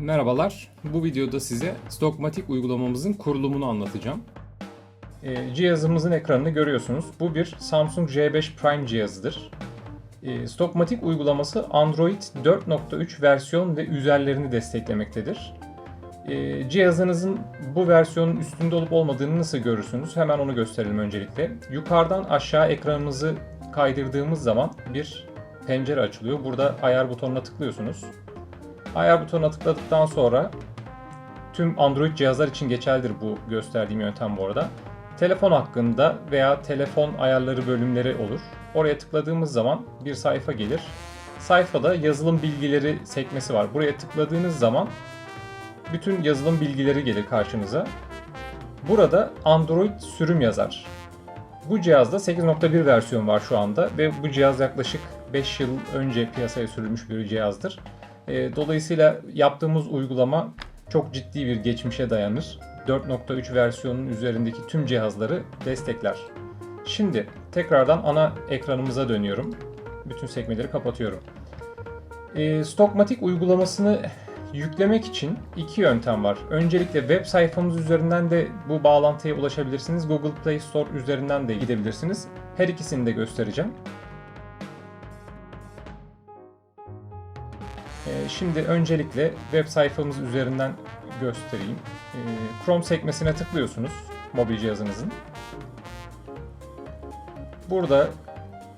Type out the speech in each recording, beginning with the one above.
Merhabalar. Bu videoda size Stockmatic uygulamamızın kurulumunu anlatacağım. Ee, cihazımızın ekranını görüyorsunuz. Bu bir Samsung J5 Prime cihazıdır. Ee, Stockmatic uygulaması Android 4.3 versiyon ve üzerlerini desteklemektedir. Ee, cihazınızın bu versiyonun üstünde olup olmadığını nasıl görürsünüz? Hemen onu gösterelim öncelikle. Yukarıdan aşağı ekranımızı kaydırdığımız zaman bir pencere açılıyor. Burada ayar butonuna tıklıyorsunuz. Ayar butonuna tıkladıktan sonra tüm Android cihazlar için geçerlidir bu gösterdiğim yöntem bu arada. Telefon hakkında veya telefon ayarları bölümleri olur. Oraya tıkladığımız zaman bir sayfa gelir. Sayfada yazılım bilgileri sekmesi var. Buraya tıkladığınız zaman bütün yazılım bilgileri gelir karşınıza. Burada Android sürüm yazar. Bu cihazda 8.1 versiyon var şu anda ve bu cihaz yaklaşık 5 yıl önce piyasaya sürülmüş bir cihazdır. E, Dolayısıyla yaptığımız uygulama çok ciddi bir geçmişe dayanır. 4.3 versiyonun üzerindeki tüm cihazları destekler. Şimdi tekrardan ana ekranımıza dönüyorum. Bütün sekmeleri kapatıyorum. E, Stockmatic uygulamasını yüklemek için iki yöntem var. Öncelikle web sayfamız üzerinden de bu bağlantıya ulaşabilirsiniz. Google Play Store üzerinden de gidebilirsiniz. Her ikisini de göstereceğim. Şimdi öncelikle web sayfamız üzerinden göstereyim. Ee, Chrome sekmesine tıklıyorsunuz mobil cihazınızın. Burada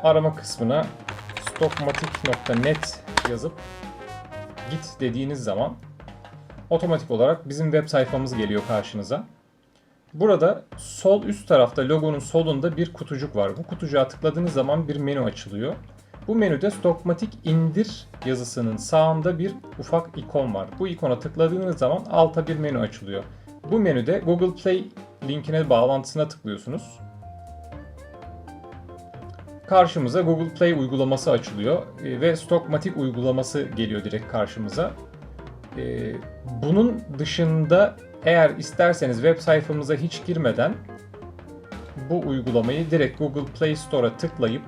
arama kısmına stockmatic.net yazıp git dediğiniz zaman otomatik olarak bizim web sayfamız geliyor karşınıza. Burada sol üst tarafta logonun solunda bir kutucuk var. Bu kutucuğa tıkladığınız zaman bir menü açılıyor. Bu menüde Stockmatic indir yazısının sağında bir ufak ikon var. Bu ikona tıkladığınız zaman alta bir menü açılıyor. Bu menüde Google Play linkine bağlantısına tıklıyorsunuz. Karşımıza Google Play uygulaması açılıyor e, ve Stockmatic uygulaması geliyor direkt karşımıza. E, Bunun dışında eğer isterseniz web sayfamıza hiç girmeden bu uygulamayı direkt Google Play Store'a tıklayıp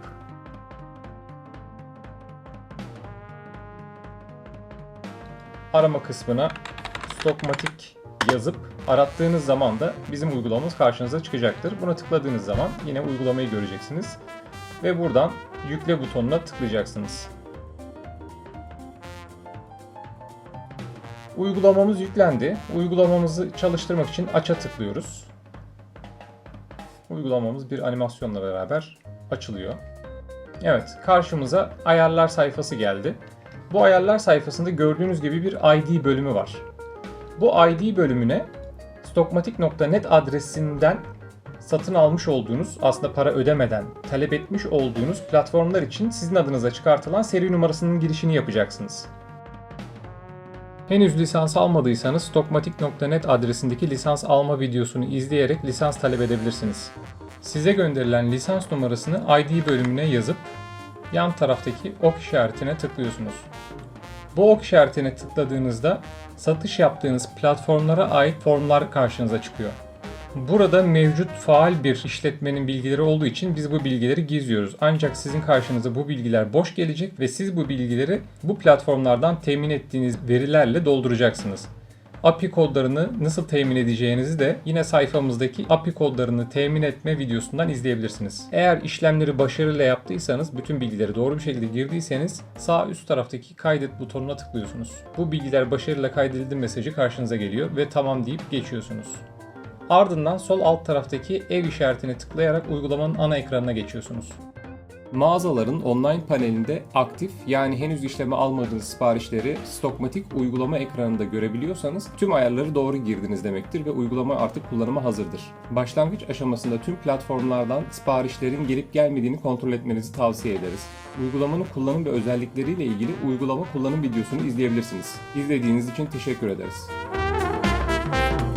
arama kısmına Stockmatic yazıp arattığınız zaman da bizim uygulamamız karşınıza çıkacaktır. Buna tıkladığınız zaman yine uygulamayı göreceksiniz. Ve buradan yükle butonuna tıklayacaksınız. Uygulamamız yüklendi. Uygulamamızı çalıştırmak için aç'a tıklıyoruz. Uygulamamız bir animasyonla beraber açılıyor. Evet, karşımıza ayarlar sayfası geldi. Bu ayarlar sayfasında gördüğünüz gibi bir ID bölümü var. Bu ID bölümüne stockmatic.net adresinden satın almış olduğunuz, aslında para ödemeden talep etmiş olduğunuz platformlar için sizin adınıza çıkartılan seri numarasının girişini yapacaksınız. Henüz lisans almadıysanız stockmatic.net adresindeki lisans alma videosunu izleyerek lisans talep edebilirsiniz. Size gönderilen lisans numarasını ID bölümüne yazıp yan taraftaki ok işaretine tıklıyorsunuz. Bu ok işaretine tıkladığınızda satış yaptığınız platformlara ait formlar karşınıza çıkıyor. Burada mevcut faal bir işletmenin bilgileri olduğu için biz bu bilgileri gizliyoruz. Ancak sizin karşınıza bu bilgiler boş gelecek ve siz bu bilgileri bu platformlardan temin ettiğiniz verilerle dolduracaksınız. API kodlarını nasıl temin edeceğinizi de yine sayfamızdaki API kodlarını temin etme videosundan izleyebilirsiniz. Eğer işlemleri başarıyla yaptıysanız, bütün bilgileri doğru bir şekilde girdiyseniz sağ üst taraftaki kaydet butonuna tıklıyorsunuz. Bu bilgiler başarıyla kaydedildi mesajı karşınıza geliyor ve tamam deyip geçiyorsunuz. Ardından sol alt taraftaki ev işaretine tıklayarak uygulamanın ana ekranına geçiyorsunuz. Mağazaların online panelinde aktif yani henüz işleme almadığınız siparişleri Stockmatic uygulama ekranında görebiliyorsanız tüm ayarları doğru girdiniz demektir ve uygulama artık kullanıma hazırdır. Başlangıç aşamasında tüm platformlardan siparişlerin gelip gelmediğini kontrol etmenizi tavsiye ederiz. Uygulamanın kullanım ve özellikleriyle ilgili uygulama kullanım videosunu izleyebilirsiniz. İzlediğiniz için teşekkür ederiz.